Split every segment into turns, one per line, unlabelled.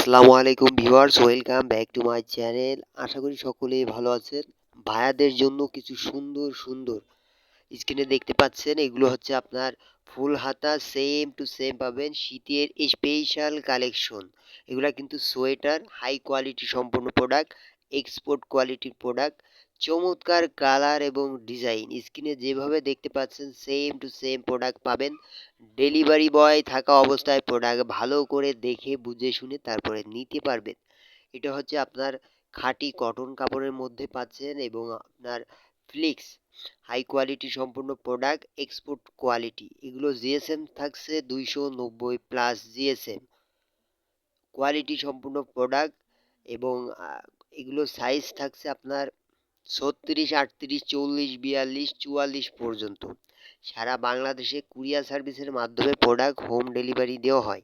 আসসালামু আলাইকুম viewers, welcome back to my channel. আশা করি সকলেই ভালো আছেন। ভায়াদের জন্য কিছু সুন্দর সুন্দর স্ক্রিনে দেখতে পাচ্ছেন। এগুলো হচ্ছে আপনার ফুল হাতা সেম টু সেম পাবেন। শীতের স্পেশাল কালেকশন এগুলা কিন্তু সোয়েটার হাই কোয়ালিটি সম্পূর্ণ প্রোডাক্ট এক্সপোর্ট কোয়ালিটির প্রোডাক্ট চমৎকার কালার এবং ডিজাইন। স্ক্রিনে যেভাবে দেখতে পাচ্ছেন সেম টু সেম প্রোডাক্ট পাবেন। ডেলিভারি বয় থাকা অবস্থায় প্রোডাক্ট ভালো করে দেখে, বুঝে, শুনে তারপরে নিতে পারবেন। এটা হচ্ছে আপনার খাঁটি কটন কাপড়ের মধ্যে পাচ্ছেন এবং আপনার ফ্লিক্স হাই কোয়ালিটি সম্পূর্ণ প্রোডাক্ট এক্সপোর্ট কোয়ালিটি এগুলো জিএসএম থাকছে দুইশো নব্বই প্লাস জিএসএম কোয়ালিটি সম্পূর্ণ প্রোডাক্ট এবং এগুলো সাইজ থাকছে আপনার ছত্রিশ, আটত্রিশ, চল্লিশ, বিয়াল্লিশ, চুয়াল্লিশ পর্যন্ত। সারা বাংলাদেশে কুরিয়ার সার্ভিসের মাধ্যমে প্রোডাক্ট হোম ডেলিভারি দেওয়া হয়।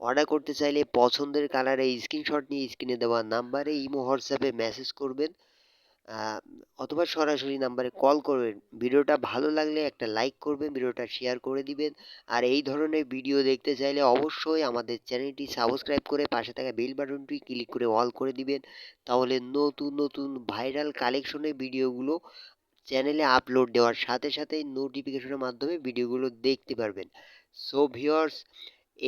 অর্ডার করতে চাইলে পছন্দের কালারে স্ক্রিনশট নিয়ে স্ক্রিনে দেওয়া নাম্বারে ইমো হোয়াটসঅ্যাপে মেসেজ করবেন। অথবা সরাসরি নাম্বারে কল করবেন। ভিডিওটা ভালো লাগলে একটা লাইক করবেন, ভিডিওটা শেয়ার করে দিবেন। আর এই ধরনের ভিডিও দেখতে চাইলে অবশ্যই আমাদের চ্যানেলটি সাবস্ক্রাইব করে পাশে থাকা বেল বাটনটি ক্লিক করে অল করে দিবেন। তাহলে নতুন নতুন ভাইরাল কালেকশনের ভিডিওগুলো চ্যানেলে আপলোড দেওয়ার সাথে সাথেই নোটিফিকেশনের মাধ্যমে ভিডিওগুলো দেখতে পারবেন। সো ভিওর্স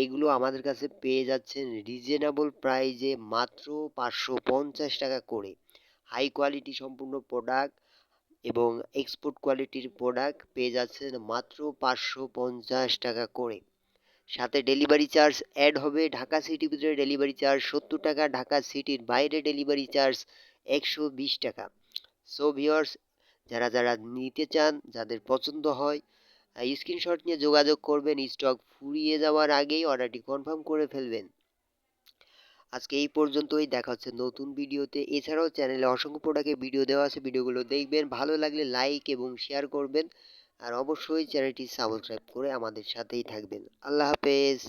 এগুলো আমাদের কাছে পেয়ে যাচ্ছেন রিজনেবল প্রাইজে মাত্র পাঁচশো পঞ্চাশ টাকা করে। হাই কোয়ালিটি সম্পূর্ণ প্রোডাক্ট এবং এক্সপোর্ট কোয়ালিটির প্রোডাক্ট পেয়ে যাচ্ছেন মাত্র পাঁচশো পঞ্চাশ টাকা করে। সাথে ডেলিভারি চার্জ অ্যাড হবে, ঢাকা সিটির ভিতরে ডেলিভারি চার্জ সত্তর টাকা, ঢাকা সিটির বাইরে ডেলিভারি চার্জ একশো বিশ টাকা। সো ভিওর্স যারা যারা নিতে চান, যাদের পছন্দ হয় স্ক্রিনশট নিয়ে যোগাযোগ করবেন স্টক ফুরিয়ে যাওয়ার আগেই অর্ডারটি কনফার্ম করে ফেলবেন। আজকে এই পর্যন্তই, দেখা হচ্ছে নতুন ভিডিওতে। এছাড়াও চ্যানেলে অসংখ্য প্রোডাক্টের ভিডিও দেওয়া আছে, ভিডিওগুলো দেখবেন। ভালো লাগলে লাইক এবং শেয়ার করবেন। আর অবশ্যই চ্যানেলটি সাবস্ক্রাইব করে আমাদের সাথেই থাকবেন। আল্লাহ হাফেজ।